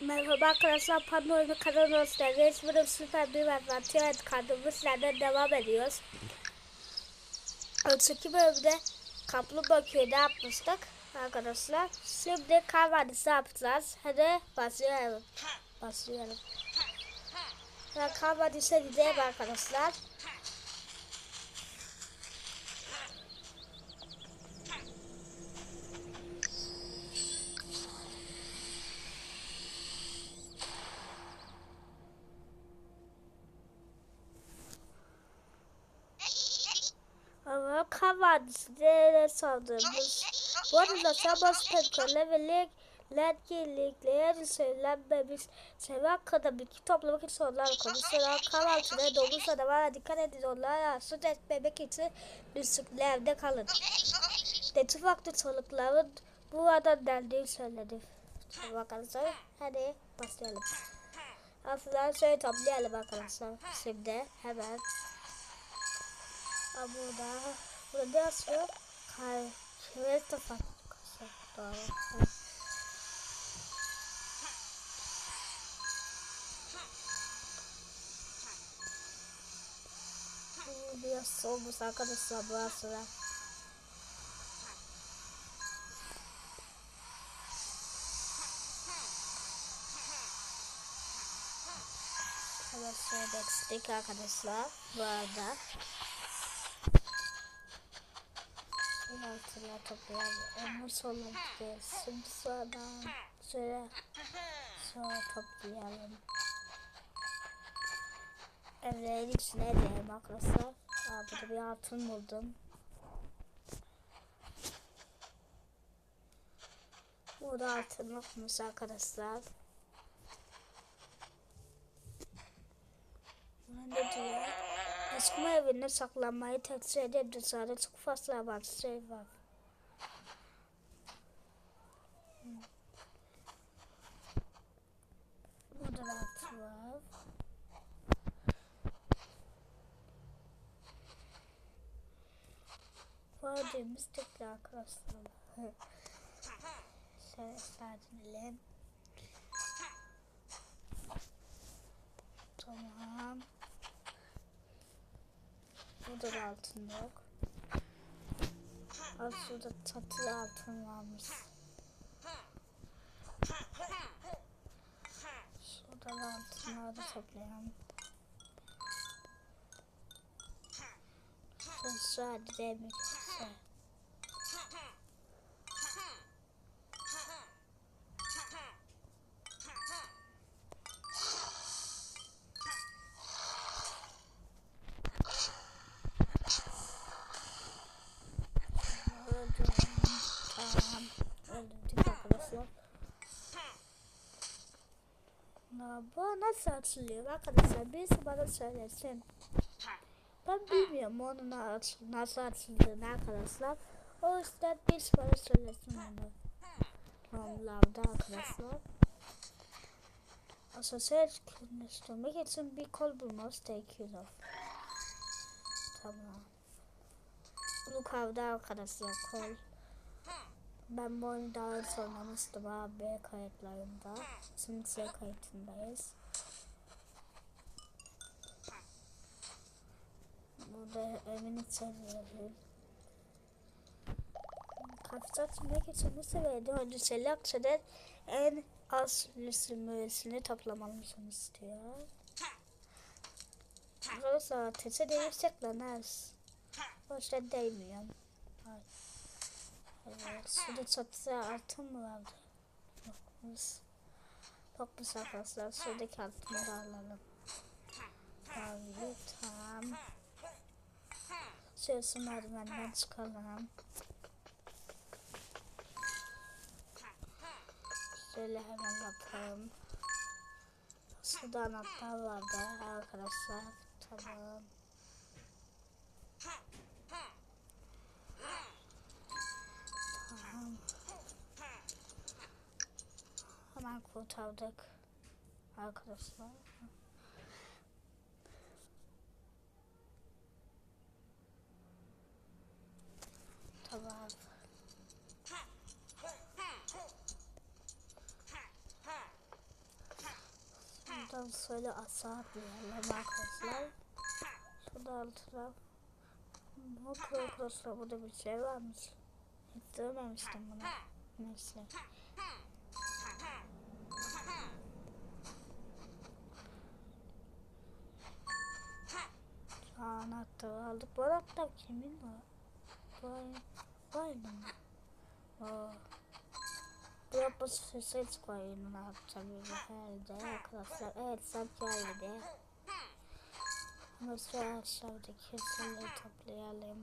Merhaba arkadaşlar, Panorama kanalına hoş geldiniz. Bugün süper bir adventure kaldığımız devam ediyoruz. Önceki bölümde Kaplumbağa köyüne yapmıştık arkadaşlar. Şimdi kar vadisi yapacağız. Hadi başlayalım. Başlayalım. Ben kar vadisine arkadaşlar. Kar vadisine saldırmış. Bu arada Sabas Petrol'e ve Leg Ledgelikleyen söylenmemiş. Seven kadar bilgi toplamak için onlar konuşuyor. Kar altına dolmuş adamlara dikkat edin. Onlara rahatsız etmemek için lüksürlerde kalın. Detif vakti solukların bu adam deldiği söyledi. Arkadaşlar hadi başlayalım. Aslında şöyle toplayalım arkadaşlar. Şimdi hemen. Burada. Burada yazıyor. Kar. Fabrikası. Doğru. Bu Biraz soğumuş arkadaşlar burası şöyle eksik arkadaşlar bu arada. Şöyle altına toplayalım. Onu sonra. Şimdi sonradan şöyle sonra toplayalım. Evlerin içine edelim arkadaşlar. Aa, burada bir altın buldum. Burada altın yokmuş arkadaşlar. Ne diyor? Eskimo evinde saklanmayı tercih eden dışarıda çok fazla avantaj şey var. Burada da at var. Vardığımız tekrar arkadaşlar. Şöyle sardinelim. Tamam. Burada da altın yok. Az şurada çatılı altın varmış. Şurada da altınları da toplayalım. Şöyle sadece bu nasıl açılıyor arkadaşlar? Birisi bana söylesin. Ben bilmiyorum onun nasıl açıldığını arkadaşlar. O yüzden birisi bana söylesin onu. Yorumlarda arkadaşlar. Asosyal etkinleştirmek için bir kol bulmamız gerekiyor. Tamam. Bu kavda arkadaşlar kol. Ben bu oyunu daha önce oynamıştım abi kayıtlarında. Şimdi C kayıtındayız. Burada evin içerileri. Kafta açmak için bu seviyede önceseli akseden en az lüsümüsünü toplamalısınız diyor. Arkadaşlar ateşe değirsek lan az. Boşta değmiyor. Ay. Evet, şurada çatıda altın mı vardı? Yokmuş. Yokmuş arkadaşlar. Şuradaki altını da alalım. Abi tamam. Şöyle merdivenden çıkalım. Şöyle hemen yapalım. Şurada anahtar vardı arkadaşlar. Tamam. Hemen kurtardık arkadaşlar. Tamam. Buradan şöyle aşağı atlayalım arkadaşlar. Şurada altına. Bu arkadaşlar burada bir şey varmış. Hiç görmemiştim bunu. Neyse. Aldık. Bu anahtar kimin o? Vay, vay mı? Oo. Bu basit ses koyun tabii herhalde arkadaşlar. Evet sanki öyle. Ama şu aşağıdaki şeyleri toplayalım.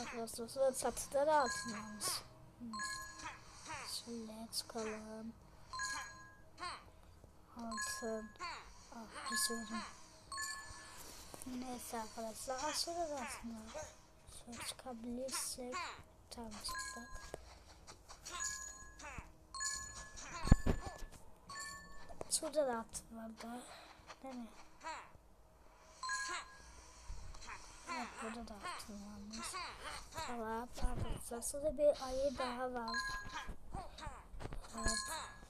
Arkadaşlar satıları altınlanmış. Şöyle çıkalım. Altın. Ah düşürdüm. Neyse arkadaşlar aşağıda aslında. Şöyle çıkabilirsek. Tamam çıktık. Şurada da altın vardı. Değil mi? Evet burada da altın varmış. Tamam arkadaşlar. Şurada bir ayı daha var. Evet.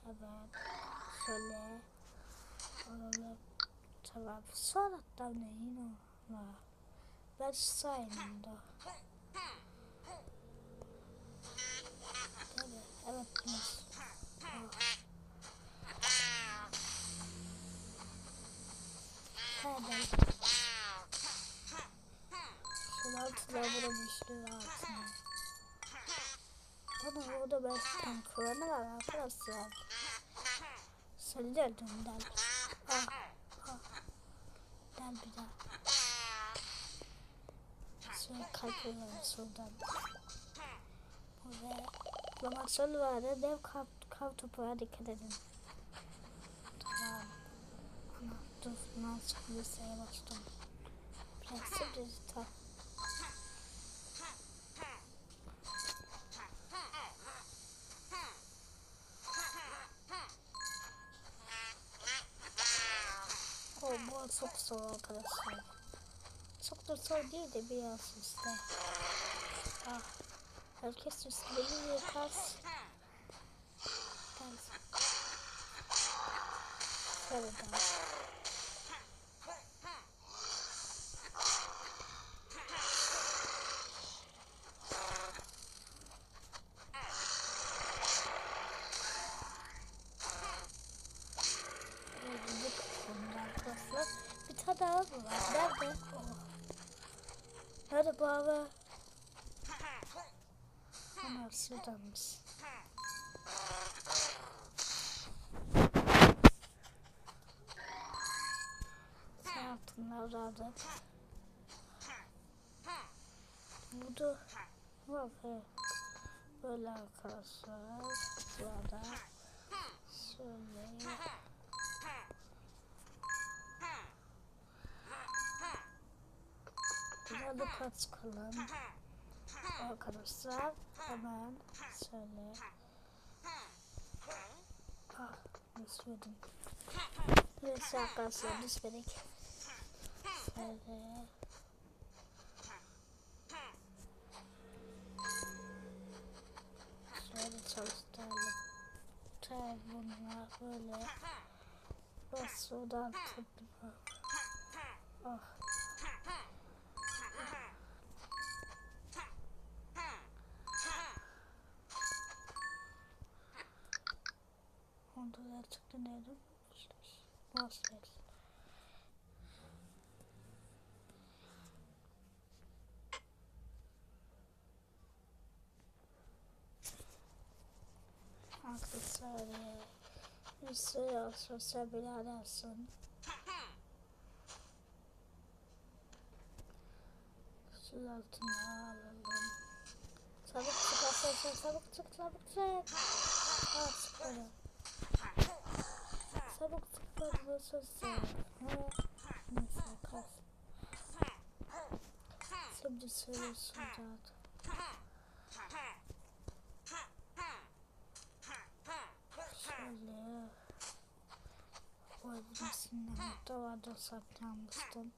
Evet. Şöyle. Tamam. Sonra da ne yine var. Ben saydım da. Tabii. Evet. Evet. Hadi. Şunun altına vurmuştu altına. Ama orada ben tanklarını var arkadaşlar. Söylüyordum. Ah, ah. Del bir daha. Şöyle kalkıyorum şuradan. Ve Lamasol vardı. Dev kav, kav topuğa dikkat edin. Tamam. Ana dur. Nasıl liseye bastım. Prensi dijital. O çok zor arkadaşlar. Çok da zor değil de biraz işte. Ah. Herkes üstüne yıkas. Ters. Şöyle daha. Öldürdük bunu arkadaşlar. Bir tane daha mı var? Nerede? Oh. Nerede bu hava? Şuradanmış. Sen altınlar aldık. Burada var be. Böyle arkadaşlar. Burada. Şöyle. Burada kaç kalın. Arkadaşlar hemen şöyle. Ah düşmedim. Neyse arkadaşlar düşmedik. Şöyle. Şöyle çalıştıralım. Tabi bunlar böyle. Biraz sudan tuttum. Ah. Da çıktı neydi? Nasıl? Aksesuarı. Bir sürü sosyal biradersin. Şu altına alalım. Çabuk çık arkadaşlar çabuk çık çabuk çık. Aa çıkarım. Çabuk çık bu sosyal. Neyse kalsın. Şimdi söyle şurada. Şöyle. Hatta vardı saklanmıştım.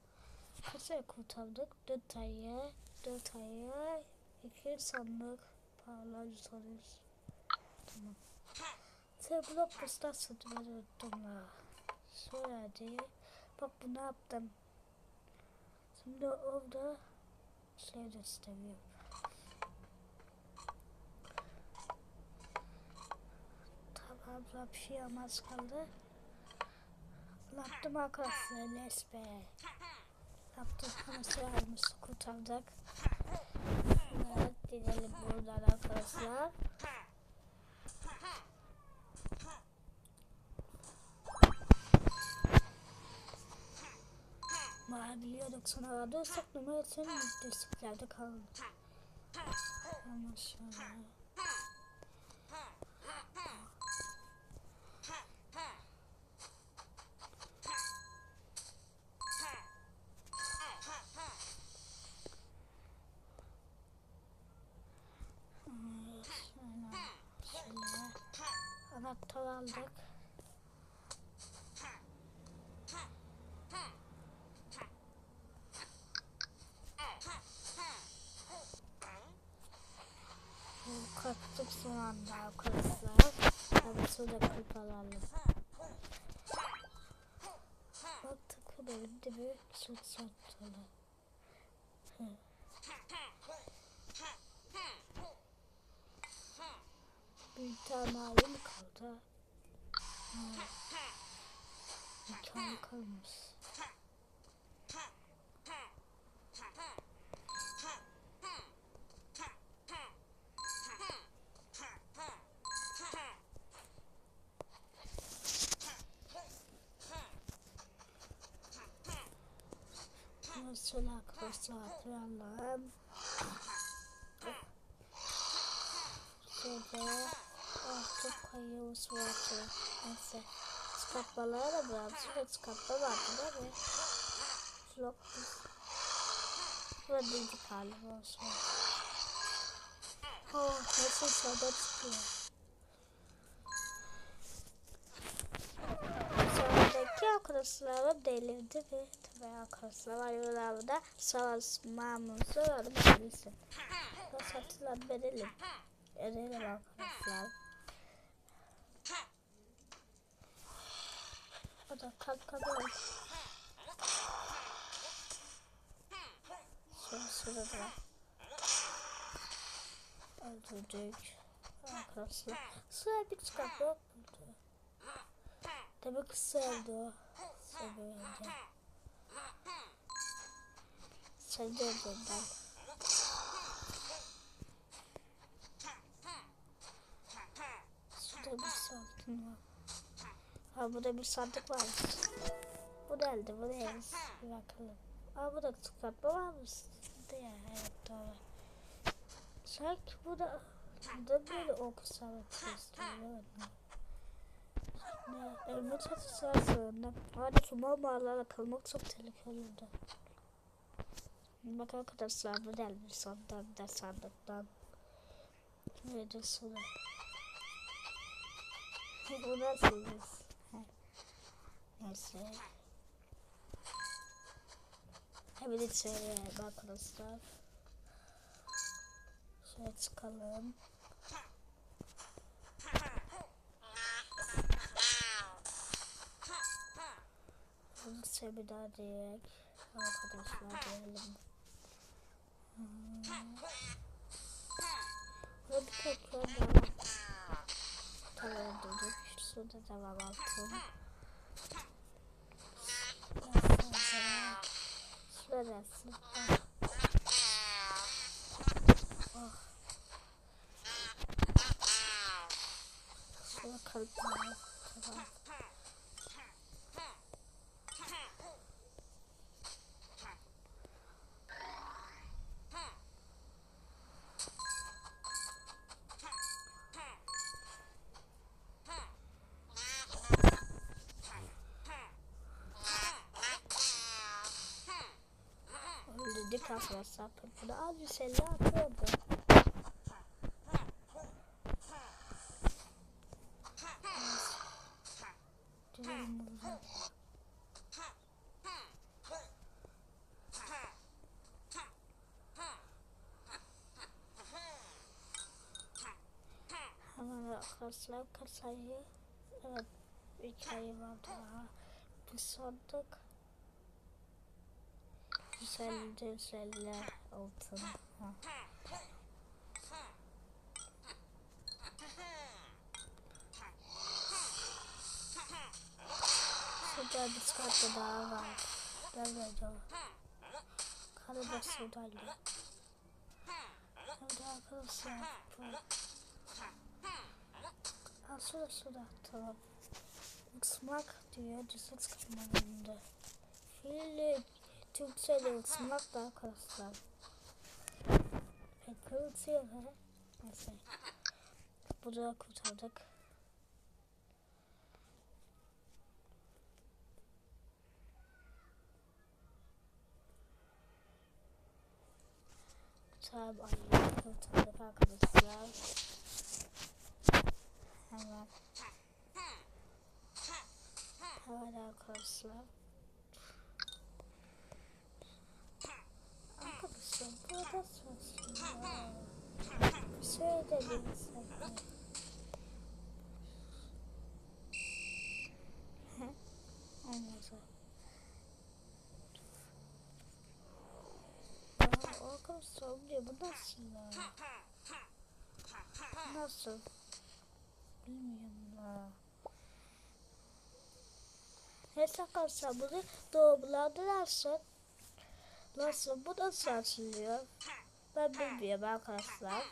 Kaça kurtardık? Dört ayı. Dört ayı. İki sandık. Paralar soruyoruz. Tamam. Postasını ben unuttum la. Söyledi. Bak bunu yaptım. Şimdi orada şey de istemiyorum. Tamam la bir şey olmaz kaldı. Yaptım arkadaşlar lesbe. Yaptım konserimizi kurtardık. Evet gidelim buradan arkadaşlar. Mahalliyorduk sonra aradıysak numarasını müzdesiklerde kaldı. Ama şöyle. Anahtar aldık. Kalktık son anda arkadaşlar. Tabii şurada kılıp alalım. Baktık benim de bir süt sattılar. Bir tane ayım kaldı. Bir tane kalmış. Şöyle ah, çok kayıyoruz vardı. Neyse. Skatmalara da biraz şöyle skatma vardı değil mi? Yok. Burada değildi galiba olsun. Oh, nasıl şurada çıkıyor. Sonraki arkadaşlarım delirdi ve tabii arkadaşlar aralarında savaşmamızı öğrenmelisin. Nasıl hatırlatmalıyım. Erelim arkadaşlar. O da kalkalım. Şöyle şurada. Öldürdük. Arkadaşlar. Sıra bir çıkartma yok burada. Demek ki sevdi o. Seviyordu. Sen de öldürdün. Şurada bir sandık var. Ha burada bir sandık var. Bu nerede? Bu neymiş? Bir bakalım. Aa burada çıkartma varmış. De ya evet doğru. Sanki burada burada böyle oku sanatı istiyor. Ne? Elma çatısı aslında. Hadi sumo bağlarla kalmak çok tehlikeli oldu. Bak arkadaşlar bu gelmiş sandıktan da sandıktan. Neydi sonra? bu nasılız? Neyse. Hemen içeriye arkadaşlar. Şöyle çıkalım. Bunu seminer diyerek arkadaşlar diyelim. Tekrar daha tamam dedik. Şurada devam altın. Şurası. Oh. Şurada kalp Öldürdük arkadaşlar. Burada az şeyler atıyordu. Hemen arkadaşlar kasayı. Evet bir ayı var daha. Bir sandık. Güzel güzeller altın. Ha. Şurada bir kartı daha var. Nerede acaba? Karı da şuradaydı. Hadi arkadaşlar. Ha şurada şurada. Tamam. Ismak diyor. Cesur kırmanında. Fiili Türkçe'de ısmak da arkadaşlar. Pek kırıtıyor ha. Neyse. Burada kurtardık. Tamam ayı kurtardık arkadaşlar. Hemen. Hemen arkadaşlar. Arkadaşlar burada saçma. Şöyle bir sakın. Olmadı. Aa, Arkadaşlar bu nasıl ya? Nasıl? Bilmiyorum ya. Neyse arkadaşlar bunu doğumlarda nasıl? Bu nasıl açılıyor? Ben bilmiyorum arkadaşlar.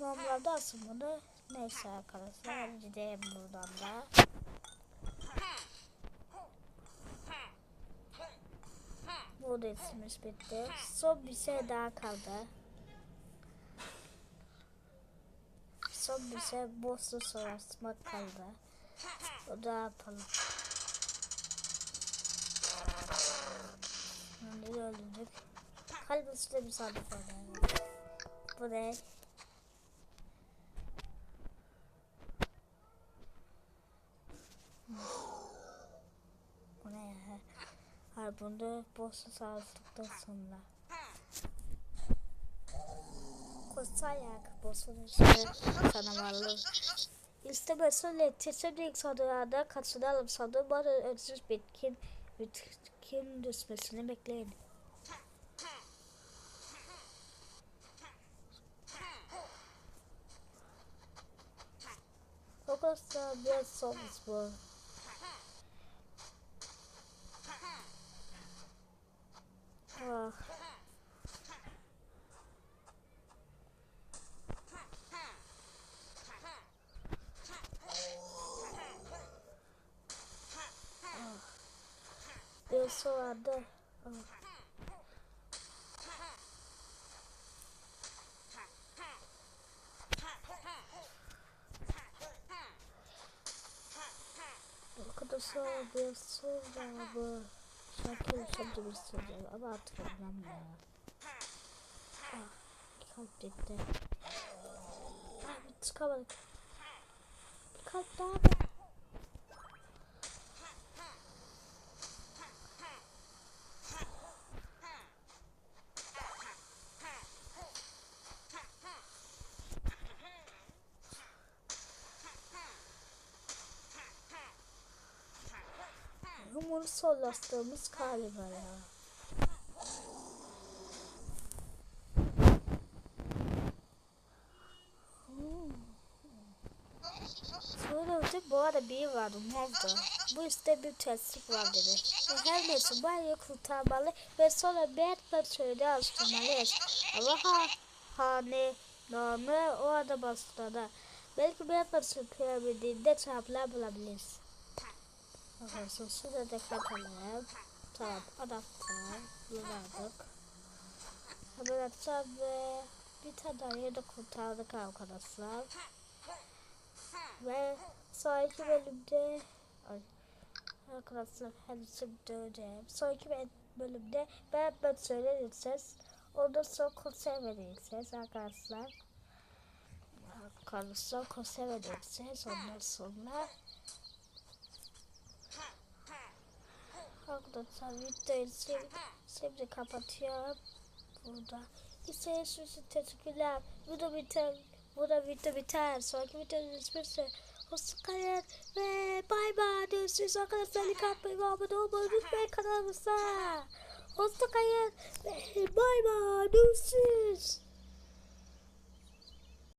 Normalde asıl bunu. Neyse arkadaşlar gidelim buradan da. Bu da işimiz bitti. Son bir şey daha kaldı. Son bir şey boss'u sorasmak kaldı. O da yapalım. Şimdi öldürdük. Kalbin üstünde bir sandık yani. Bu ne? Bu ne ya? Hayır bunda boss'u sağladıktan sonra. Kosayak boss'un üstüne kanamalı. İstemezse tesadüf sandığa katılıyorum sandığı bana önsüz bitkin bitkin düşmesini bekleyin. O kadar bir sonumuz bu. Ah. Bir sonra ah. Bu. Şarkıyı şimdi bir söyleyeceğim ama artık bilmem ya. Ah, kalp gitti. Ah, bir çıkamadık. Kalp daha mı? Humuru sollastığımız galiba ya. Önce bu arada biri vardı nerede? Bu işte bir terslik var dedi. Ve her neyse ayı kurtarmalı ve sonra Batman söyledi açtırmalıyız. Ama ha, hane namı o adam aslında. Belki Batman piramidinde çarpılar bulabiliriz. Arkadaşlar şurada da kapatalım. Tamam adaptör. Bulamadık. Hemen atacağım ve bir tane yerde kurtardık arkadaşlar. Ve sonraki bölümde ay, arkadaşlar hepsi döneceğim. Sonraki bölümde ben ben söyleyeceğiz. Ondan sonra konser vereceğiz arkadaşlar. Arkadaşlar konser vereceğiz. Ondan sonra Arkadaşlar videoyu şimdi, şimdi kapatıyorum. Burada. İzlediğiniz için teşekkürler. Video biter. burada video biter. Sonraki videonun ise Hoşçakalın ve bay bay. Görüşürüz arkadaşlar. Like atmayı ve abone olmayı unutmayın kanalımıza. Hoşçakalın ve bay bay. Görüşürüz.